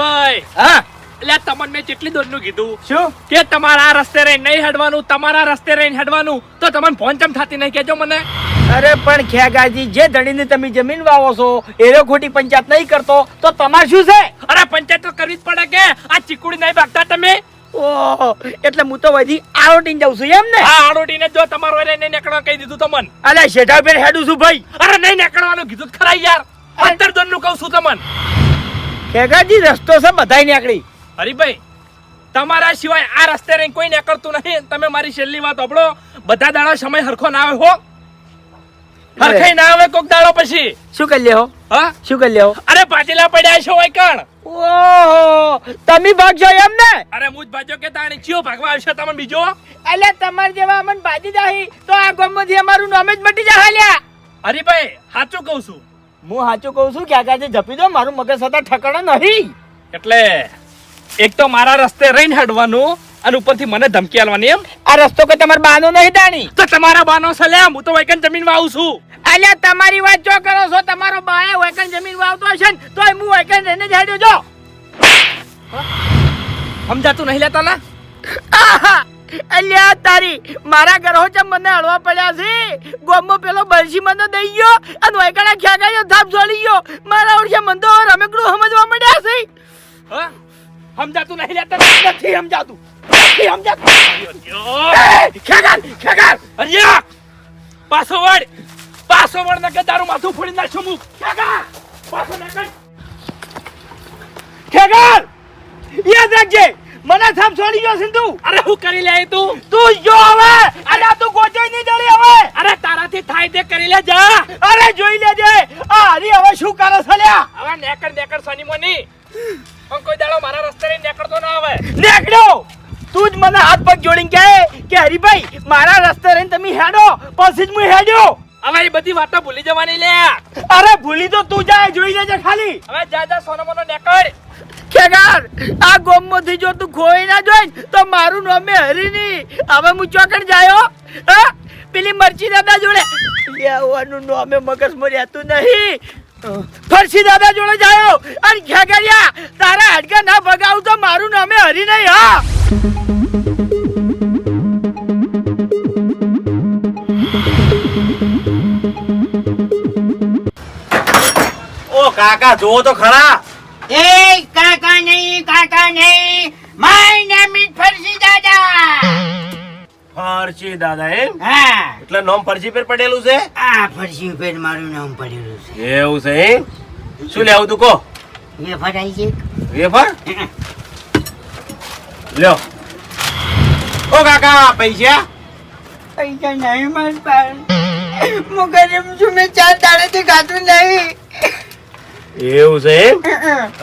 ભાઈ. હા? એટલે તમને મેં કેટલી દોરનું કીધું શું? કે તમારા રસ્તે રહીને નહીં હડવાનું તમારા રસ્તે રહીને હડવાનું તો તમને ફોન ચમ થતી નહીં કેજો મને. અરે પણ ખેગાજી જે ધણીને તમે જમીન વાવો છો એનો ખોટી પંચાયત નહીં કરતો તો તમારે શું છે? અરે પંચાયત તો કરવી જ પડે કે? આ ચીકુડી નહીં ભાગતા તમે? ઓહો એટલે હું તો વધી આરોટીને જાઉં છું એમ ને? હા આરોટીને જો તમારો એને નહીં નીકળવા કહી દીધું તમને અલે શેઠા પર હેડું છું ભાઈ. અરે નહીં નીકળવાનું કીધું ખરા યાર. અંતર દોરનું કહું છું તમને ખેગાજી રસ્તો છે બધાય નીકળી. હરીભાઈ તમારા સિવાય આ રસ્તે રહી કોઈ નીકળતું નથી તમે મારી છેલ્લી વાત સાંભળો બધા દાડા સમય હરખો ના આવે હો. હરખાઈ ના આવે કોક દાડો પછી. શું કરી લ્યો? હા? શું કરી લ્યો? અરે પાટીલા પડ્યા છો હોય કણ. ઓહો તમે ભાગજો એમ ને અરે હું જ ભાજો કે તાણી. ચિયો ભાગવા આવશે તમને બીજો? એટલે તમાર જેવા અમન ભાજી જાહી તો આ ગામમાંથી અમારું નામ જ મટી જાય લ્યા. હરીભાઈ સાચું કહું છું. હું સાચું કહું છું કે આગળ જપી દો મારું મગજ સતા ઠકણા નહીં. એટલે એક તો મારા રસ્તે રહીને હડવાનું અને ઉપરથી મને ધમકી આલવાની એમ. આ રસ્તો કોઈ તમારા બાનો નહીં દાણી. તો તમારા બાનો સલે હું તો વૈકન જમીનમાં આવું છું. અલ્યા તમારી વાત જો કરો છો તમારો બાએ વૈકન જમીન વાવતો હશે ને તોય હું વૈકન રહીને જાડ્યો જો સમજાતું નહીં લેતા ના આહા! અલ્યા તારી મારા ઘરો છે મને હળવા પડ્યા છે? ગોમો પેલો બંશી મને દઈ ગયો અને વૈકણા ખ્યાગાયો થાપ જોડી ગયો. મારા ઓળખે મન તો રમેકડું સમજવા મળ્યા છે? હા? સમજાતું નહીં લેતા? નથી સમજાતું. નથી સમજાતું. ખેગાર ખેગાર અલ્યા! પાછો વળ પાછો વળ નકે તારું માથું ફોડી નાખશું હું. ખેગાર પાછો નકે ખેગાર યાદ રાખજે. મને થાપ છોડી ગયો સિંધુ. અરે હું કરી લે તું? તું જો હવે. અરે તું ગોચોઈ નહીં જડી હવે. અરે તારાથી થાય તે કરી લે જા. અરે જોઈ લેજે. આ હરી હવે શું કરે છે લ્યા? હવે નેકર નેકર સની મોની. પણ કોઈ દાડો મારા રસ્તે રહી નેકડતો ના આવે. નેકડો તું જ મને હાથ પગ જોડીને કહે કે હરીભાઈ મારા રસ્તે રહીને તમે હેડો. પછી જ હું હેડ્યો. હવે એ બધી વાતો ભૂલી જવાની લે અરે ભૂલી તો તું જાય જોઈ લેજે ખાલી. હવે જા જા સોનો મોનો નેકળ. ખેગાર આ ગોમમાંથી જો તું ખોઈ ના જોઈ તો મારું નામ એ હરી નહીં હવે હું ચોકડ જાયો? હા? પેલી મરચી દાદા જોડે. લેવાનું નામે મગજમાં રહેતું નહીં. ફરસી દાદા જોડે જાયો. અને ખેગરિયા તારા હાડકા ના ભગાવું તો મારું નામે હરી નહીં હા. ઓ કાકા જોવો તો ખરા. એ કાકા નહીં માય નેમ ઇઝ ફરસી દાદા. ફરસી દાદા એમ? હા. એટલે નામ ફરસી પર પડેલું છે? આ ફરસી પર મારું નામ પડેલું છે. એવું છે એમ? શું લેવું તું કહો? વેફર ફરાઈ છે વેફર? લ્યો. ઓ કાકા પૈસા? પૈસા નહીં મારી પાસે હું ગરીબ છું મેં ચાર દાડેથી ખાધું નહીં. એવું છે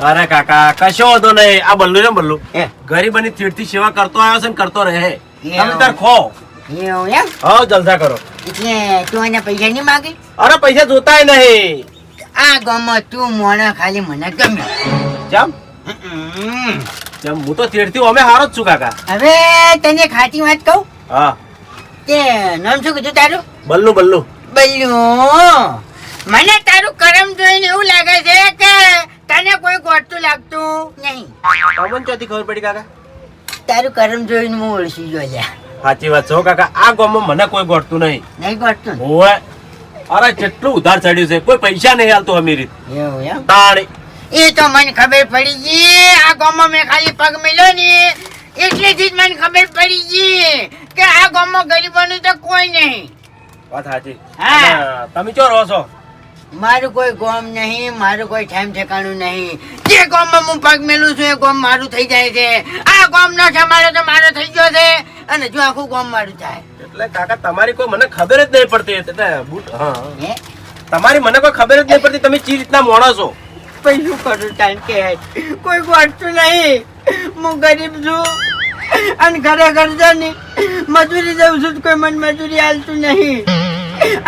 અરે કાકા કશો વાંધો નહીં. આ બલ્લુ ને બલ્લુ? હે. ગરીબની તીર્થથી સેવા કરતો આવ્યો છે ને કરતો રહે. તમે તાર ખો. એમ? હા જલસા કરો. એટલે તું એને પૈસા નહીં માગી? અરે પૈસા જોતાય નહીં. આ ગામમાં તું મોણા ખાલી મને ગમે. જમ. જમ હું તો તીર્થથી અમે હારો જ છું કાકા. હવે તને ખાટી વાત કહું? હા. તે નામ શું કીધું તારું? બલ્લુ બલ્લુ. બલ્લુ. મને તારું કરમ જોઈને એવું લાગે છે કે તને કોઈ ગોઠતું લાગતું નહીં. તમને ચોથી ખબર પડી કાકા? તારું કરમ જોઈને હું ઓળખી ગયો છે સાચી વાત છો કાકા આ ગામમાં મને કોઈ ગોઠતું નહીં. નહીં ગોઠતું? ઓય અરે કેટલું ઉધાર ચડ્યું છે કોઈ પૈસા નહીં હાલતું અમીરી એવું એમ? તાણી એ તો મને ખબર પડી ગઈ આ ગામમાં મેં ખાલી પગ મેલ્યો ને એટલેથી જ મને ખબર પડી ગઈ કે આ ગામમાં ગરીબોનું તો કોઈ નહીં. વાત સાચી. હા. તમે ચો રહો છો? મારું કોઈ ગોમ નહીં મારું કોઈ ઠેમ ઠેકાણું નહીં. જે ગોમમાં હું પગ મેલું છું એ ગોમ મારું થઈ જાય છે. આ ગોમ નો સમારો તો મારો થઈ ગયો છે. અને જો આખું ગોમ મારું થાય. એટલે કાકા તમારી કોઈ મને ખબર જ નહીં પડતી. એટલે બુટ હા તમારી મને કોઈ ખબર જ નહીં પડતી તમે ચી રીતના મોણો છો. શું કરું ટાઈમ કે કોઈ ગોઠતું નહીં. હું ગરીબ છું. અને ઘરે ઘરે જ નહીં મજૂરી જઉં છું તો કોઈ મન મજૂરી હાલતું નહીં.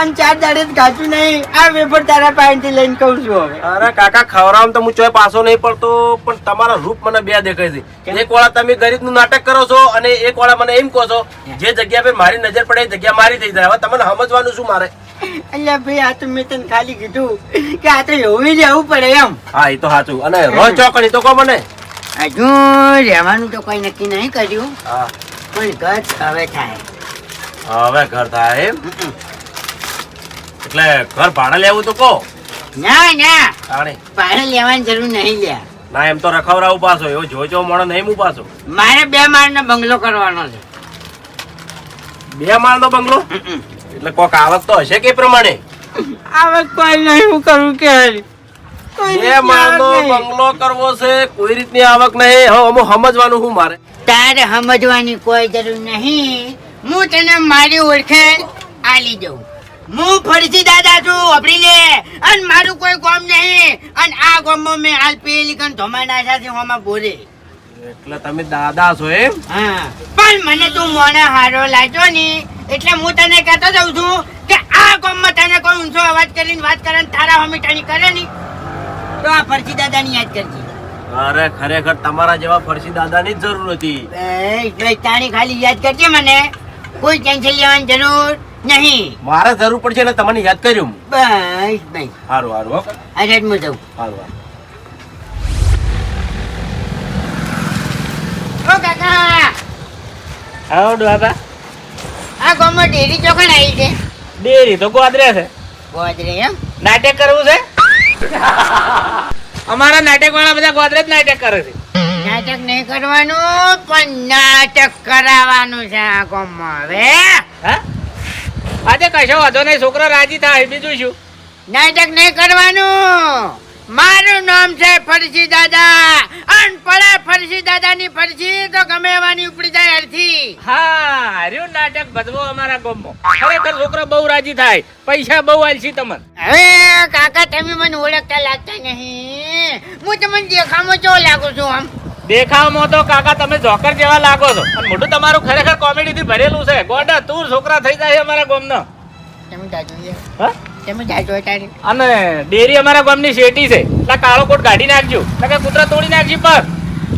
અને ચાર દાડે ખાતું નહીં. આ વેફર તારા પાસેથી લઈને કહું છું હવે. અરે કાકા ખવરામ તો હું ચોય પાછો નહીં પડતો પણ તમારા રૂપ મને બે દેખાય છે. એક વાળા તમે ગરીબનું નાટક કરો છો અને એક વાળા મને એમ કહો છો જે જગ્યા પર મારી નજર પડે એ જગ્યા મારી થઈ જાય. હવે તમને સમજવાનું શું મારે? એટલે ભાઈ આ તો મેં તને ખાલી કીધું કે આ તો એવું રહેવું પડે એમ. હા એ તો સાચું. અને રો ચોકડી તો કહો મને. હજુ રહેવાનું તો કોઈ નક્કી નહીં કર્યું. હા. પણ ઘર હવે થાય. હવે ઘર થાય એમ? એટલે ઘર ભાડે લેવું તો કહો. ના ના. તાણે. ભાડે લેવાની જરૂર નહીં લ્યા. ના એમ તો રખવરાવું પાછો એવો જોજો મોણો નહીં હું પાછો મારે બે માળનો બંગલો કરવાનો છે. બે માળનો બંગલો? એટલે કોક આવક તો હશે કે પ્રમાણે? આવક કોઈ નહીં હું કરું કે બે માળનો બંગલો કરવો છે કોઈ રીતની આવક નહીં. હવે અમુક સમજવાનું હું મારે? તારે સમજવાની કોઈ જરૂર નહીં. હું તને મારી ઓળખે આલી દઉં. હું ફરીથી દાદા છું આપડી લે. અને મારું કોઈ કોમ નહીં. અને આ ગામમાં મેં હાલ પેલી કન ધોમા છે હોમાં બોરે એટલે તમે દાદા છો એમ? હા. પણ મને તું મોને હારો લાગ્યો ને એટલે હું તને કહેતો જઉં છું કે આ ગામમાં તને કોઈ ઊંચો અવાજ કરીને વાત કરે ને તારા હમીટાણી કરે ની તો આ ફરસી દાદાની યાદ કરજે. અરે ખરેખર તમારા જેવા ફરસી દાદાની જ જરૂર હતી. એ જો તાણી ખાલી યાદ કરજે મને. કોઈ ટેન્શન લેવાની જરૂર નહીં. મારે જરૂર પડશે એટલે તમને યાદ કર્યું બસ બસ. સારું સારું જ હું જાઉં. સારું સારું ઓ કાકા. આવો બાબા આ ગામમાં ડેરી આવી છે. ડેરી તો ગોદરે છે. ગોદરે એમ? નાટક કરવું છે? અમારા નાટક વાળા બધા ગોદરેજ નાટક કરે છે. નાટક નહીં કરવાનું પણ નાટક કરાવવાનું છે આ ગામમાં હવે. હા? આજે કશો વાંધો નહીં છોકરો રાજી થાય બીજું શું? નાટક નહીં કરવાનું. મારું નામ છે ફરસી દાદા. અન પડે ફરસી દાદાની ફરસી તો ગમે એવાની ઉપડી જાય અડધી હા રહ્યું નાટક ભજવો અમારા ગોમો ખરેખર છોકરો બહુ રાજી થાય. પૈસા બહુ આલશી તમને. હવે કાકા તમે મને ઓળખતા લાગતા નહીં. હું તમને દેખામાં ચો લાગુ છું આમ. દેખાવમાં તો કાકા તમે જોકર જેવા લાગો છો. અને મોટું તમારું ખરેખર કોમેડી થી ભરેલું છે. ગોડા તું છોકરા થઈ જાય અમારા ગામનો. અને ડેરી અમારા ગામની શેટી છે. એટલે કાળો કોટ કાઢી નાખજો. એટલે કૂતરા તોડી નાખજી પર.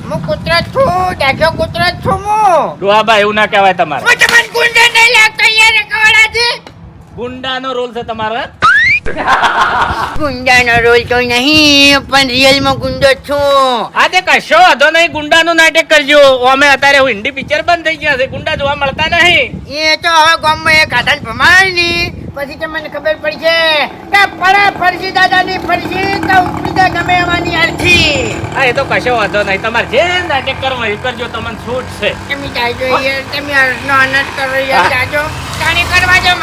હું કૂતરો છું. જાજો કૂતરો છું હું. ડોહાબા એવું ના કહેવાય તમારે. તમને ગુંડા નહીં લાગતો યાર કવાડાથી. ગુંડાનો રોલ છે તમારો? ગુંડાનો રોલ તો નહીં પણ રિયલમાં ગુંડો જ છું આજે કશો વાંધો નહીં ગુંડાનું નાટક કરજો. અમે અત્યારે હિન્દી પિક્ચર બંધ થઈ ગયા છે ગુંડા જોવા મળતા નહીં. એ તો હવે ગામમાં એક આધાન પ્રમાણની. પછી તમને ખબર પડશે કે પડે ફરસી દાદાની ફરજી તો ગમે એવાની અરથી હા એ તો કશો વાંધો નહીં તમારે જે નાટક કરવું એ કરજો તમને છૂટ છે. તમે જાજો યાર તમે અર્થનો અનર્થ કરો યાર જાજો. તાણી કરવા જો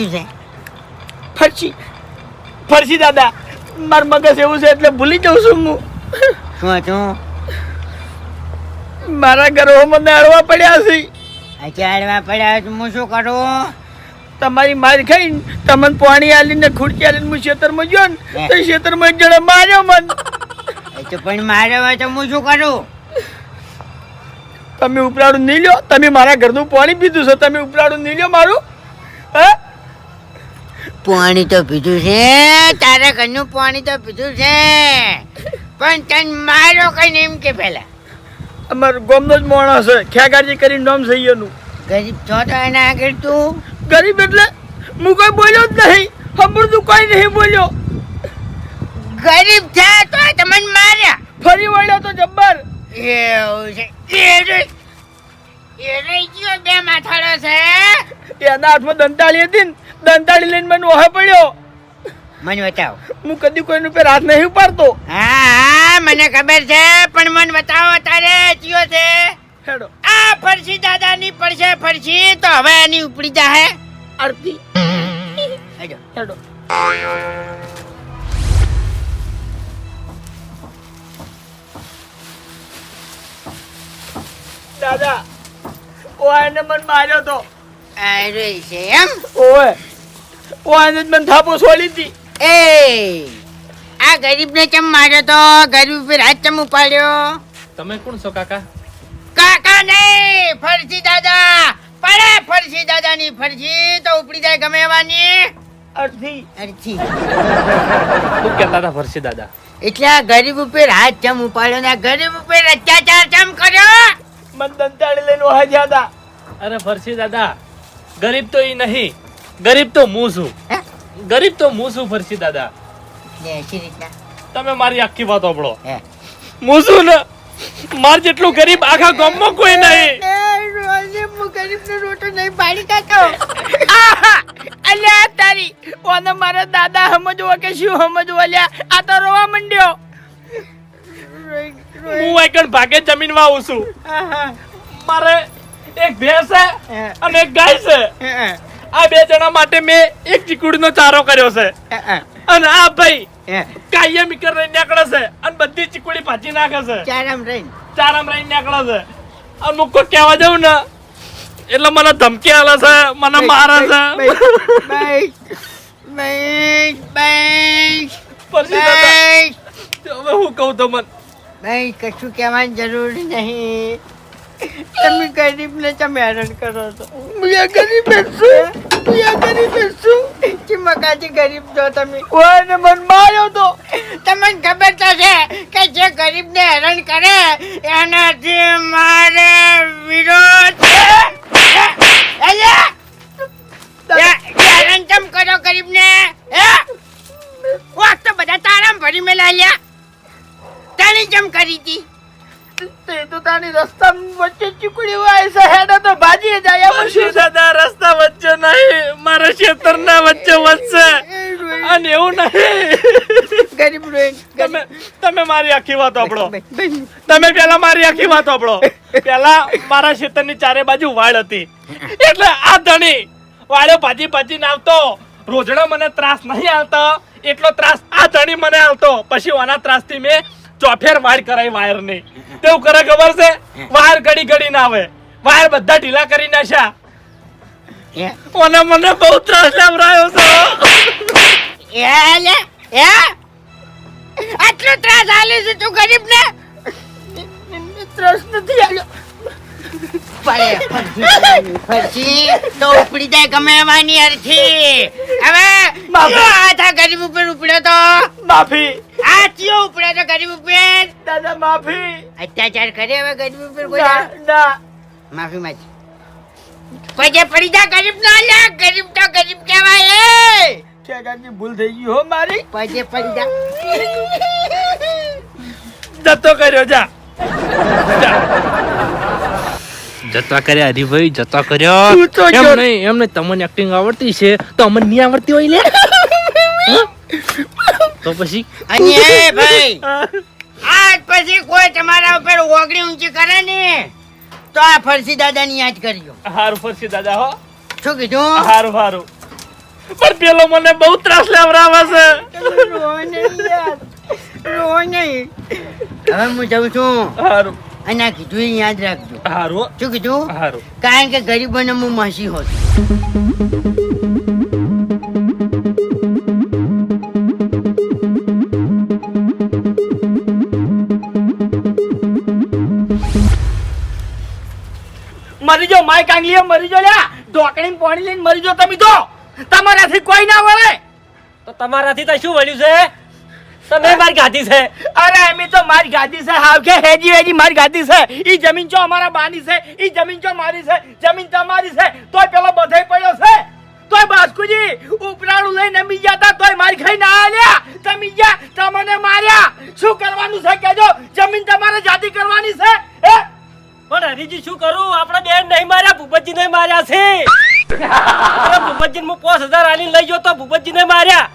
આ છે ફરસી ફરસી દાદા માર મગજ એવું છે એટલે ભૂલી જાઉં છું હું. શું હતું? મારા ઘરોમાં અડવા પડ્યા છે. અચાડવા પડ્યા તો હું શું કરું? તમારી માર ખાઈને તમને પાણી આલીને ખુરચી આલીને હું ખેતરમાં ગયો ને તો ખેતરમાં એક જણા માર્યો મન. તો પણ માર્યો હોય તો હું શું કરું? તમે ઉપરાડું નહીં લ્યો તમે મારા ઘરનું પાણી પીધું છે તમે ઉપરાડું નહીં લ્યો મારું. પાણી તો પીધું છે તારા ઘરનું પાણી તો પીધું છે. પણ તન મારો કઈ એમ કે પેલા. અમારું ગામનો જ માણસ છે ખેગારજી કરીને નામ થઈ ગયું ગરીબ છો તો એના આગળ તું? ગરીબ એટલે હું કોઈ બોલ્યો જ નહીં સાંભળતું કોઈ નહીં બોલ્યો. ગરીબ છે તો તમને માર્યા. ફરી વળ્યો તો જબ્બર. એવું છે એ રહી ગયો બે માથાડો છે. એના હાથમાં દંતાળી હતી ને દંતાળી લઈને મને ઓહે પડ્યો. મને બતાવો. હું કદી કોઈનું પર હાથ નહીં ઉપાડતો. હા હા મને ખબર છે પણ મને બતાવો તારે ચિયો છે? હેડો. આ ફરસી દાદાની પડશે ફરસી તો હવે એની ઉપડી જાહે. હેડો. હેડો. દાદા ઓને મને માર્યો તો. અરે છે એમ ઓએ ઓને મને થાપો છોડી એ આ ગરીબને ચમ માર્યો તો? ગરીબ ઉપર હાથ ચમ ઉપાડ્યો? તમે કોણ છો કાકા? કાકા નહીં ફરસી દાદા. પડે ફરસી દાદાની ફરસી તો ઉપડી જાય ગમે એવાની. અડધી અરથી શું કહેતા હતા ફરસી દાદા? એટલે આ ગરીબ ઉપર હાથ ચમ ઉપાડ્યો ને આ ગરીબ ઉપર અત્યાચાર ચમ કર્યો? મને દંતાળી લઈને ઓહે ગયા હતા અરે ફરસી દાદા ગરીબ તો ઈ નહીં ગરીબ તો હું છું. ગરીબ તો હું છું ફરસી દાદા. તમે મારી આખી વાત સાંભળો. હે? હું છું ને માર જેટલું ગરીબ આખા ગામમાં કોઈ નહીં. આહા! અલ્યા તારી ઓને મારા દાદા સમજવો કે શું સમજવો અલ્યા આ તો રોવા મંડ્યો. હું વાયકણ ભાગે જમીનમાં આવું છું. મારે એક ભેંસ છે અને એક ગાય છે. આ બે જણા માટે મેં એક ચીકુડીનો ચારો કર્યો છે. અને આ ભાઈ કાયમ મીકર રહીને નીકળે છે અને બધી ચીકુડી ભાજી નાખે છે. ચારામ રહીને. ચારામ રહીને નીકળે છે. અને હું કોઈ કહેવા જાઉં ને એટલે મને ધમકી આલે છે મને મારે છે. પછી હવે હું કહું તો મન ભાઈ કશું કહેવાની જરૂર નહીં. તમે ગરીબ ને તમે હેરાન કરો છો. હું ગરીબ છું હું ગરીબ છું ચીમકાજી ગરીબ છો તમે? ઓને મન માર્યો તો? તમને ખબર તો છે કે જે ગરીબ ને હેરાન કરે તમે મારી આખી વાત આપડો તમે પેલા મારી આખી વાત આપડો પેલા મારા ખેતરની ચારે બાજુ વાળ હતી. એટલે આ ધણી વાળો ભાજી ભાજી આવતો. રોજડો મને ત્રાસ નહીં આવતો એટલો ત્રાસ આ ધણી મને આવતો પછી ઓના ત્રાસથી મેં ચોફેર વાળ કરાવી વાયરની તેવું કરે ખબર છે? વાયર ઘડી ઘડી ના આવે. વાયર બધા ઢીલા કરી નાખ્યા. ઓને મને બહુ ત્રાસ લેવરાયો છે. એ એ. આટલો ત્રાસ આલે છે તું ગરીબ ને ત્રાસ નથી આલ્યો તો ઉપડી જાય ગમે એવાની અરથી હવે. કયો ગરીબ ઉપર ઉપડ્યો તો? માફી. આ ચિયો ઉપડ્યો તો ગરીબ ઉપર? દાદા માફી. અત્યાચાર કરે હવે ગરીબ ઉપર કોઈ ના માફી માંગ પછી પડી જા ગરીબ ના લે ગરીબ તો ગરીબ કહેવાય એ. ખેગાજી ભૂલ થઈ ગઈ હો મારી. પછી પંજા. જતો કર્યો જા. જતા કર્યા હરીભાઈ જતા કર્યો. એમ નહીં એમ નહીં તમને એક્ટિંગ આવડતી છે તો અમને નહીં આવડતી હોય લે. તો પછી? અને ભાઈ આજ પછી કોઈ તમારા ઉપર ઓગળી ઊંચી કરે ને તો આ ફરસી દાદાની યાદ કરજો હારું ફરસી દાદા હો. શું કીધું? હારું હારું. પણ પેલો મને બહુ ત્રાસ લેવડાવે છે. રો નહીં રો નહીં હવે હું જાઉં છું. સારું અને આ કીધું યાદ રાખજો. સારું શું કીધું? સારું કારણ કે ગરીબોને હું માસી હોત મરી જો માય કાંગલીએ મરી જો લ્યા. ઢોકણી પાણી લઈને મરી જો તમે તો. તમારાથી કોઈ ના વળે. તો તમારાથી તો શું વળ્યું છે? તમે મારી ગાદી છે. અરે એમી તો મારી ગાદી છે. હાવ કે હેજી હેજી મારી ગાદી છે. ઈ જમીન ચો અમારા બાની છે? ઈ જમીન ચો મારી છે? જમીન તમારી છે? તોય પેલો બધે પડ્યો છે? તોય બાસ્કુજી ઉપરાણું લઈને નમી ગયા તા તોય મારી ખાઈ ના આલ્યા. તમે ગયા તમને માર્યા. શું કરવાનું છે કેજો જમીન તમારે જાતિ કરવાની છે હે? પણ હરીજી શું કરું? આપણે બેન નહીં માર્યા ભૂપતજી નહીં માર્યા છે. ભૂપતજી હું પાંચ હજાર આલી લઈ ગયો તો ભૂપતજી ને માર્યા.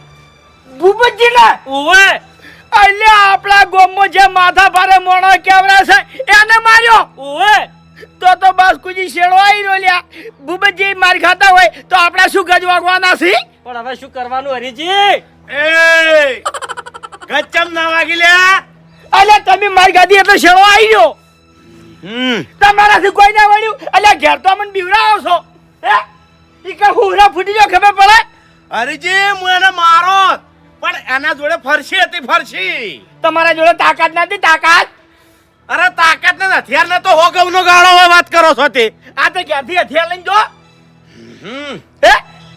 ભૂપતજી ને ઓવે અલ્યા આપણા ગોમો જે માથા ભારે મોણો કેવડા છે એને માર્યો. ઓવે તો તો બસ કુજી શેડો આવી રોલ્યા ભૂપતજી માર ખાતા હોય તો આપણે શું ગજ વાગવાના છે? પણ હવે શું કરવાનું હરીજી? એ ગચમ ના વાગી લ્યા અલ્યા તમે માર ખાધી એટલે શેડો આવી ગયો હમ. તમારાથી કોઈ ના વળ્યું. અલ્યા ઘેર તો મને બીવડાવો છો. હે? ઈ કે હુરા ફૂટી ગયો ખબર પડે? હરીજી હું એને મારો. પણ એના જોડે ફરસી હતી ફરસી. તમારા જોડે તાકાત નથી તાકાત? અરે તાકાત ને હથિયાર ને તો હો ગૌનો ગાળો હોય વાત કરો છો તે. આ તો ક્યાંથી હથિયાર લઈને જો હે?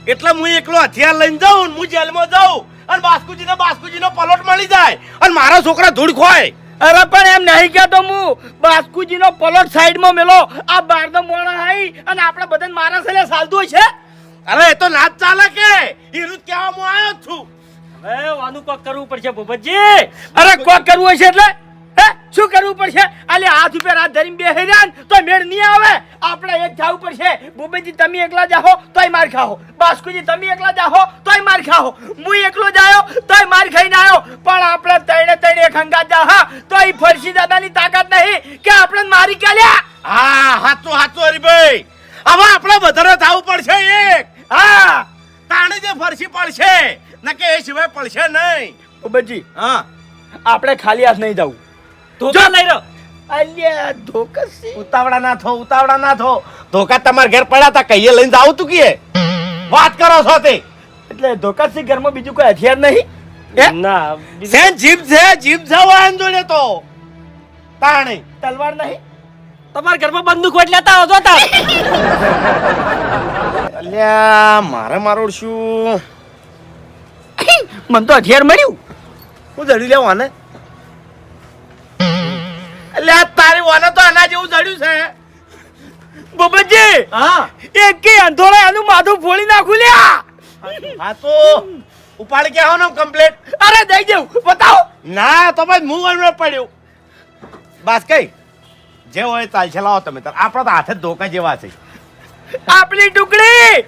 એટલે હું એકલો હથિયાર લઈને જાઉં હું જેલમાં જાઉં અને બાસ્કુજીને બાસ્કુજીનો પલોટ મળી જાય અને મારા છોકરા ધૂળ ખોય. અરે પણ એમ નહીં કહેતો હું બાસ્કુજીનો પલોટ સાઈડમાં મેલો. આ બારનો મોણા હાઈ અને આપણે બધાને મારા સેલે સાલતું હોય છે? અરે એ તો ના ચાલે કે? જ કહેવા હું આવ્યો જ છું. હવે વાનું કોક કરવું પડશે ભૂપતજી. અરે કોક કરવું હશે એટલે? હે? શું કરવું પડશે? હાથ ઉપર હાથ ધરીને બેહી રહ્યા તો મેળ નહીં આવે. આપણે એક જવું પડશે ભૂપેજી તમે એકલા જાહો તોય માર ખાઓ બાસ્કુજી તમે એકલા જાહો તોય માર ખાઓ હું એકલો જાયો તોય માર ખાઈને આવ્યો પણ આપણે તૈણે તૈણે એક હંગા જાહા તોય ફરસી દાદાની તાકાત નહીં કે આપણે મારી કાલ્યા હા હાચું હાચું હરીભાઈ. હવે આપણે વધારે થવું પડશે એક. હા. તાણે જે ફરસી પડશે નકે એ સિવાય પડશે નહીં. ભૂપેજી હા. આપણે ખાલી હાથ નહીં જવું. ધોકા લઈ રહ્યો. અલ્યા ધોકસી ઉતાવળા ના થો ઉતાવળા ના થો. ધોકા તમારા ઘેર પડ્યા તા કહીએ લઈને જાવ તું કીએ. વાત કરો છો તે. એટલે ધોકસી ઘરમાં બીજું કોઈ હથિયાર નહીં? ના સેન જીભ છે? જીભ જવા એમ જોડે તો. તાણે. તલવાર નહીં? તમારા ઘરમાં બંદૂક વટ લેતા હતો તા. અલ્યા મારે મારો શું? મન તો હથિયાર મળ્યું. હું જડી લેવા આના છે. બબજી હા. એક કે અંધોળે એનું માથું ફોડી નાખું લ્યા. હા તો ઉપાડ કે આવો ને કમ્પ્લેટ અરે દઈ દેવું બતાવો. ના તો ભાઈ હું વળવે પડ્યું. બસ કઈ જે હોય ચાલ છે લાવો તમે તાર આપણા તો હાથે ધોકા જેવા છે. આપણી ટુકડી.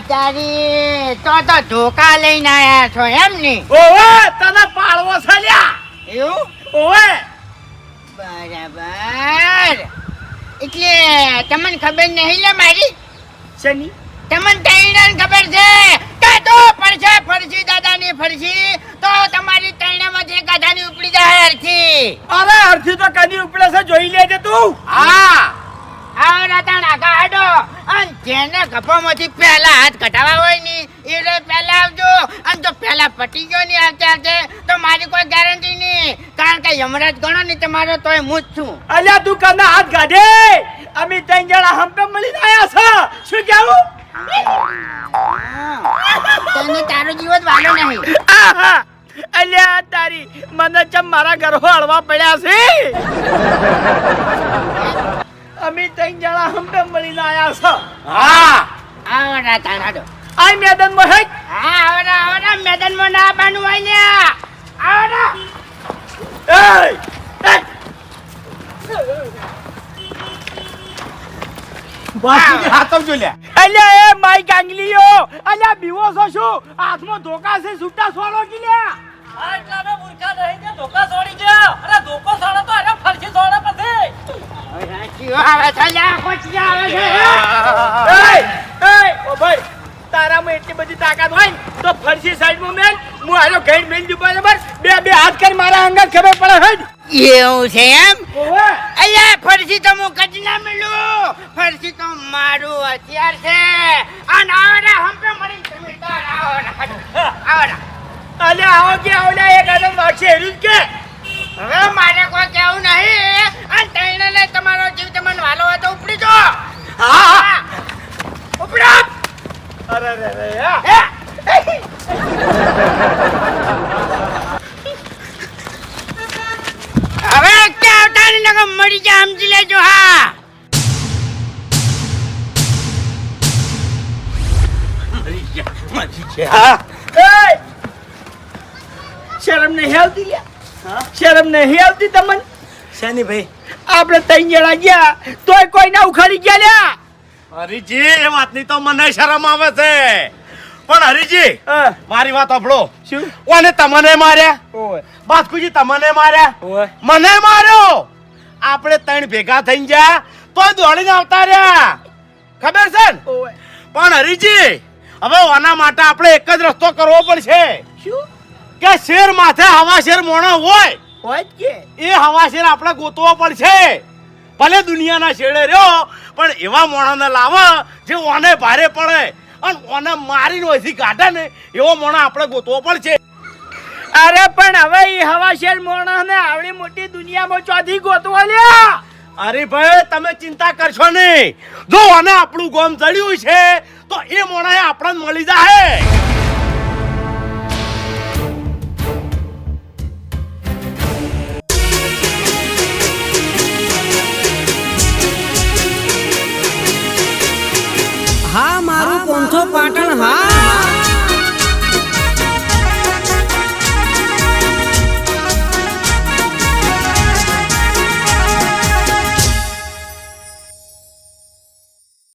તારી તો તો ધોકા લઈને આયા છો એમ ને? ઓવે તને પાળવો છે લ્યા. એવું? ઓવે. બરાબર. એટલે તમને ખબર નહીં લે મારી? શની? તમને તૈણાને ખબર છે કે તો પડશે ફરસી દાદાની ફરસી તો તમારી તૈણામાં જે ગાધાની ઉપડી જાય અરથી અરે અરથી તો કદી ઉપડે છે જોઈ લેજે તું. હા. આવડા તાણ આગા હાડો અને જેને ગફામાંથી પહેલા હાથ કઢાવા હોયની એ રે પહેલા આવજો. અને જો પહેલા પટી ગયો ની આવતે આવતે તો મારી કોઈ ગેરંટી નહીં. કારણ કે યમરાજ ગણો ને તમારો તોય હું જ છું. અલ્યા તું કના હાથ કાઢે. અમે ત્રણ જણા હંપે મળીને આયા છો. શું કહેવું? તને તારો જીવત વાલો નહીં! અલ્યા તારી મને ચમ મારા ઘરો હળવા પડ્યા છે? અમે ત્રણ જણા હંપે મળીને આયા છો. હા. આવડા તાણ હાડો. આ મેદાનમાં હેક હા આવડા આવડા મેદાનમાં ના બાનું હોય લ્યા આવડા એય! એય! બાકી હાથમ જો લ્યા. અલ્યા એ માઈ કાંગલીઓ અલ્યા બીવો છો શું? હાથમાં ધોકા છે છૂટા સોળો કી લ્યા. આ મૂર્ખા ધોકા છોડી ગયો અરે ધોકો છોડો તો અરે ફરસી છોડે પછી રાશિઓ આવે છે લ્યા કોચી આવે છે એય! એય! ઓ ભાઈ તારામાં એટલી બધી તાકાત હોય તો ફરસી સાઈડમાં મેલ હું આનો ઘેર મેલ દઉં બરાબર? બે બે હાથ કરી મારા અંગત ખબર પડે હેડ એવું છે એમ? અલ્યા ફરસી તો હું કદી ના મળ્યું ફરસી તો મારું હથિયાર છે. અને આવડા હંપે મળી તમે આવડા આવડા. અલ્યા આવો કે આવડા એક આદમ વાગશે હેરું કે. હવે મારે કોઈ કેવું નહીં. આ તૈણને તમારો જીવ તમને વાલો હતો તો ઉપડી જો. હા ઉપડા અરે રે રે હવે કે આવતાની નગર મરી જા સમજી લેજો હા. મરી જા મરી જા હા. શરમ નહીં આવતી શરમ નહીં આવતી તમને? શેની ભાઈ આપણે ત્રણ જણા ગયા તોય કોઈ ના ઉખાડી ગયા લ્યા. હરીજી એ વાતની તો મને શરમ આવે છે. પણ હરીજી હા, મારી વાત સાંભળો. શું? ઓને તમને માર્યા? ઓય. બાસ્કુજી તમને માર્યા? ઓય. મને માર્યો? આપણે ત્રણ ભેગા થઈને ગયા તો દોડીને આવતા રહ્યા. ખબર છે ને? ઓય. પણ હરીજી હવે ઓના માટે આપણે એક જ રસ્તો કરવો પડશે. શું? કે શેર માથે હવા શેર મોણો હોય. હોય જ કે? એ હવાશેર આપણે ગોતવો પડશે. ભલે દુનિયાના શેડે રહ્યો પણ એવા મોણાને લાવા જે ઓને ભારે પડે. અને ઓને મારીને ઓછી કાઢે ને એવો મોણા આપણે ગોતવો પડશે. અરે પણ હવે એ હવાશેર મોણાને આવડી મોટી દુનિયામાં ચોથી ગોતવા લ્યા. અરે ભાઈ તમે ચિંતા કરશો નહીં. જો આને આપણું ગોમ ચડ્યું છે તો એ મોણાએ આપણને મળી જાય હા મારું પોંથો પાટણ